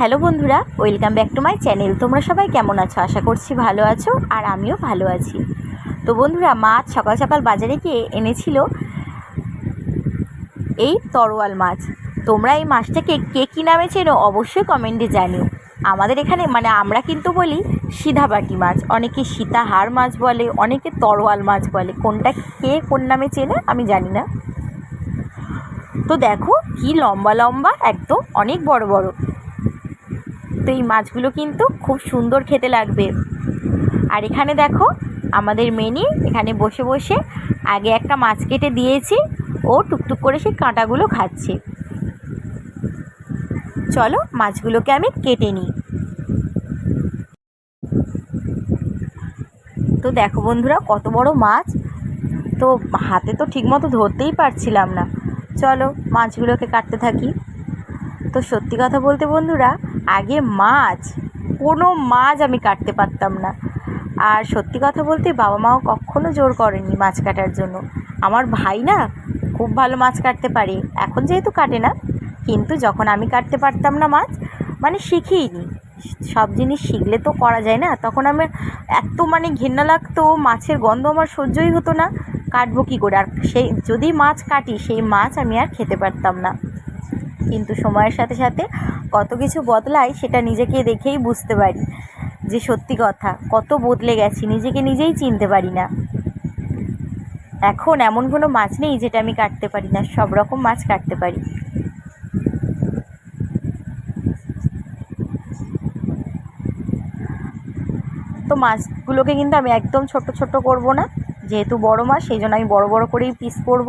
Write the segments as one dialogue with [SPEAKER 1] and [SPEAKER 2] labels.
[SPEAKER 1] Hello বন্ধুরা, welcome back to my channel. তোমরা সবাই কেমন আছো? আশা করছি ভালো আছো আর আমিও ভালো আছি। তো বন্ধুরা মাছ সকাল সকাল বাজারে গিয়ে এনেছিল এই তরোয়াল মাছ। তোমরা এই মাছটাকে কে কী নামে চেনো অবশ্যই কমেন্টে জানিও। আমাদের এখানে মানে আমরা কিন্তু বলি সিধাবাটি মাছ। অনেকে সীতাহার মাছ বলে, অনেকে তরোয়াল মাছ বলে। কোনটা কে কোন নামে চেনে আমি জানি না। তো দেখো কি লম্বা লম্বা, একদম অনেক বড় বড়। তো এই মাছগুলো কিন্তু খুব সুন্দর খেতে লাগবে। আর এখানে দেখো, আমাদের মেনি এখানে বসে বসে আগে একটা মাছ কেটে দিয়েছি, ও টুকটুক করে সেই কাঁটাগুলো খাচ্ছে। চলো মাছগুলোকে আমি কেটে নিই। তো দেখো বন্ধুরা, কত বড় মাছ। তো হাতে তো ঠিকমতো ধরতেই পারছিলাম না। চলো মাছগুলোকে কাটতে থাকি। তো সত্যি কথা বলতে বন্ধুরা, আগে মাছ, কোনো মাছ আমি কাটতে পারতাম না। আর সত্যি কথা বলতে বাবা মাও কখনো জোর করেনি মাছ কাটার জন্য। আমার ভাই না খুব ভালো মাছ কাটতে পারে, এখন যেহেতু কাটে না, কিন্তু যখন আমি কাটতে পারতাম না মাছ মানে শিখিনি সব জিনিস শিখলে তো করা যায় না, তখন আমার এত মানে ঘেন্না লাগতো, মাছের গন্ধ আমার সহ্যই হতো না, কাটবো কী করে? আর সেই, যদি মাছ কাটি, সেই মাছ আমি আর খেতে পারতাম না। কিন্তু সময়ের সাথে সাথে কত কিছু বদলায় সেটা নিজেকে দেখেই বুঝতে পারি যে সত্যি কথা, কত বদলে গেছি, নিজেকে নিজেই চিনতে পারি না। এখন এমন কোনো মাছ নেই যেটা আমি কাটতে পারি না, সব রকম মাছ কাটতে পারি। তো মাছগুলোকে কিন্তু আমি একদম ছোট ছোট করব না, যেহেতু বড় মাছ, সেই জন্য আমি বড় বড় করেই পিস করব।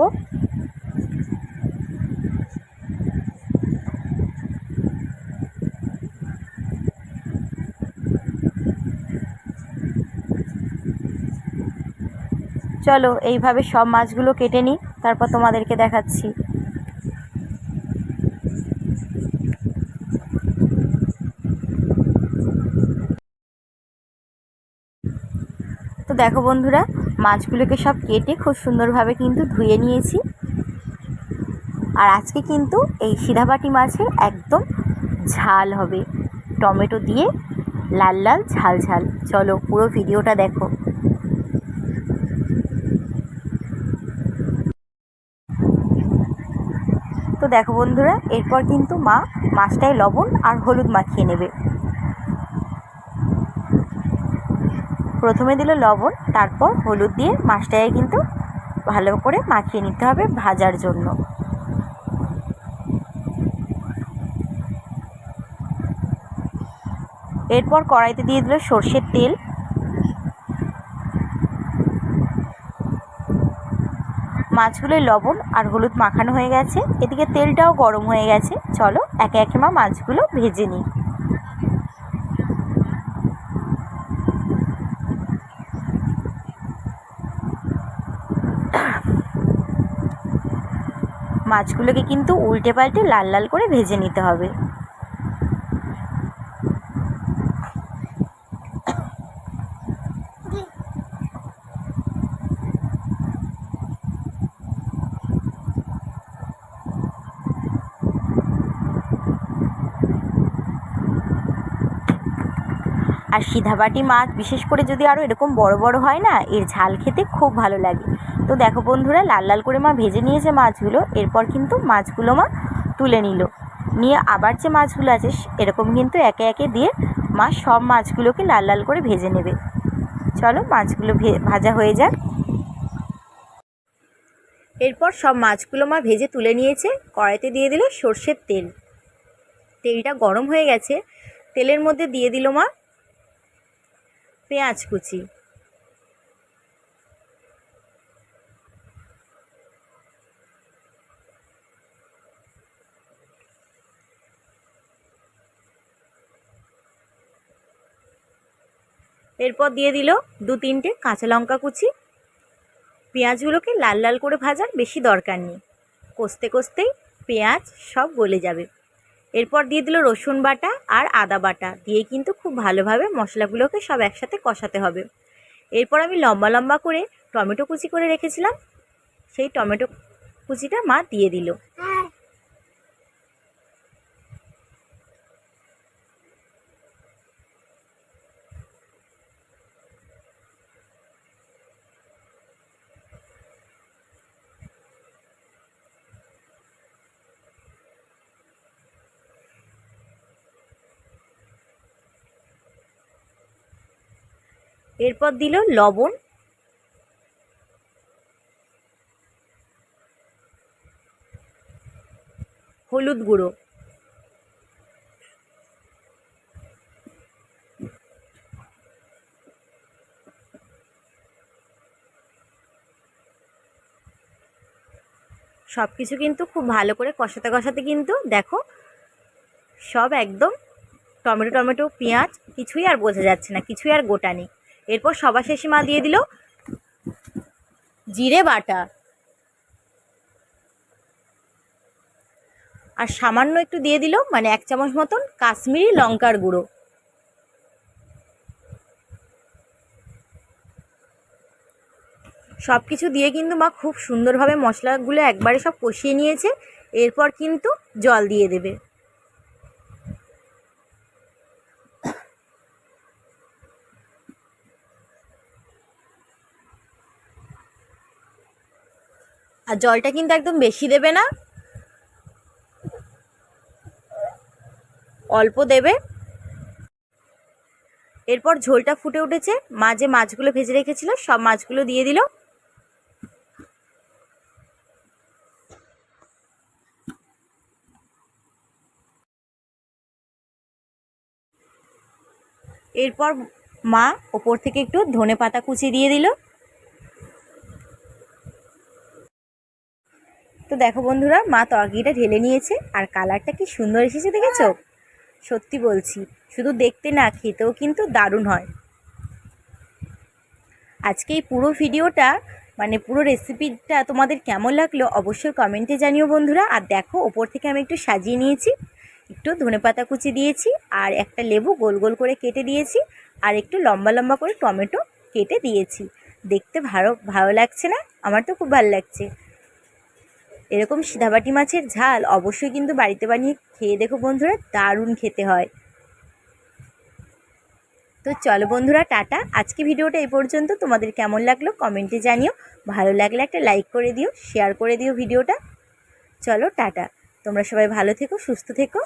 [SPEAKER 1] চলো, এইভাবে সব মাছগুলো কেটে নিই, তারপর তোমাদেরকে দেখাচ্ছি। তো দেখো বন্ধুরা, মাছগুলোকে সব কেটে খুব সুন্দরভাবে কিন্তু ধুয়ে নিয়েছি। আর আজকে কিন্তু এই সিধাবাটি মাছের একদম ঝাল হবে। টমেটো দিয়ে লাল লাল ঝাল ঝাল। চলো পুরো ভিডিওটা দেখো। তো দেখো বন্ধুরা, এরপর কিন্তু মা মাছটায় লবণ আর হলুদ মাখিয়ে নেবে। প্রথমে দিল লবণ, তারপর হলুদ দিয়ে মাছটাকে কিন্তু ভালো করে মাখিয়ে নিতে হবে ভাজার জন্য। এরপর কড়াইতে দিয়ে দিল সর্ষের তেল মাছগুলোয় লবণ আর হলুদ মাখানো হয়ে গেছে। এদিকে তেলটাও গরম হয়ে গেছে। চলো একে একে মা মাছগুলো ভেজে নিই। মাছগুলোকে কিন্তু উল্টে পাল্টে লাল লাল করে ভেজে নিতে হবে। আর সিধাবাটি মাছ বিশেষ করে যদি আরও এরকম বড় বড় হয় না, এর ঝাল খেতে খুব ভালো লাগে। তো দেখো বন্ধুরা, লাল লাল করে মা ভেজে নিয়েছে মাছগুলো, এরপর কিন্তু মাছগুলো মা তুলে নিল। নিয়ে আবার যে মাছগুলো আছে, এরকম কিন্তু একে একে দিয়ে মা সব মাছগুলোকে লাল লাল করে ভেজে নেবে। চলো মাছগুলো ভাজা হয়ে যাক। এরপর সব মাছগুলো মা ভেজে তুলে নিয়েছে, কড়াইতে দিয়ে দিল সর্ষের তেল। তেলটা গরম হয়ে গেছে, তেলের মধ্যে দিয়ে দিল মা পেঁয়াজ কুচি। এরপর দিয়ে দিল দু তিনটে কাঁচা লঙ্কা কুচি। পেঁয়াজগুলোকে লাল লাল করে ভাজার বেশি দরকার নেই। কষতে কষতেই পেঁয়াজ সব গলে যাবে। এরপর দিয়ে দিল রসুন বাটা আর আদা বাটা। দিয়ে কিন্তু খুব ভালোভাবে মশলাগুলোকে সব একসাথে কষাতে হবে। এরপর আমি লম্বা লম্বা করে টমেটো কুচি করে রেখেছিলাম। সেই টমেটো কুচিটা মা দিয়ে দিল। এরপর দিল লবণ। হলুদ গুঁড়ো। সব কিছু কিন্তু খুব ভালো করে কষাতে কষাতে কিন্তু দেখো সব একদম টমেটো টমেটো, পেঁয়াজ কিছুই আর বোঝা যাচ্ছে না, কিছুই আর গোটা নেই। এরপর সবার শেষে মা দিয়ে দিল জিরে বাটা। আর সামান্য একটু দিয়ে দিল মানে এক চামচ মতন কাশ্মীরি লঙ্কার গুঁড়ো। সব কিছু দিয়ে কিন্তু মা খুব সুন্দরভাবে মশলাগুলো একবারে সব কষিয়ে নিয়েছে, এরপর কিন্তু জল দিয়ে দেবে। আর জলটা কিন্তু একদম বেশি দেবে না। অল্প দেবে। এরপর ঝোলটা ফুটে উঠেছে। মা যে মাছগুলো ভেজে রেখেছিল, সব মাছগুলো দিয়ে দিল। এরপর মা ওপর থেকে একটু ধনে পাতা কুচি দিয়ে দিল। তো দেখো বন্ধুরা, মা তরকারিটা ঢেলে নিয়েছে আর কালারটা কি সুন্দর এসেছে দেখেছ? সত্যি বলছি, শুধু দেখতে না, খেতেও কিন্তু দারুণ হয়। আজকে এই পুরো ভিডিওটা মানে পুরো রেসিপিটা তোমাদের কেমন লাগল অবশ্যই কমেন্টে জানিও বন্ধুরা। আর দেখো, ওপর থেকে আমি একটু সাজিয়ে নিয়েছি, একটু ধনেপাতা কুচি দিয়েছি আর একটা লেবু গোল গোল করে কেটে দিয়েছি আর একটু লম্বা লম্বা করে টমেটো কেটে দিয়েছি। দেখতে ভালো ভালো লাগছে না? আমার তো খুব ভালো লাগছে। এরকম সিধাবাটি মাছের ঝাল অবশ্যই কিন্তু বাড়িতে বানিয়ে খেয়ে দেখো বন্ধুরা, দারুণ খেতে হয়। তো চলো বন্ধুরা, টাটা। আজকে ভিডিওটা এই পর্যন্ত। তোমাদের কেমন লাগল কমেন্টে জানিও। ভালো লাগলে একটা লাইক করে দিও, শেয়ার করে দিও ভিডিওটা। চলো, টাটা। তোমরা সবাই ভালো থেকো, সুস্থ থেকো।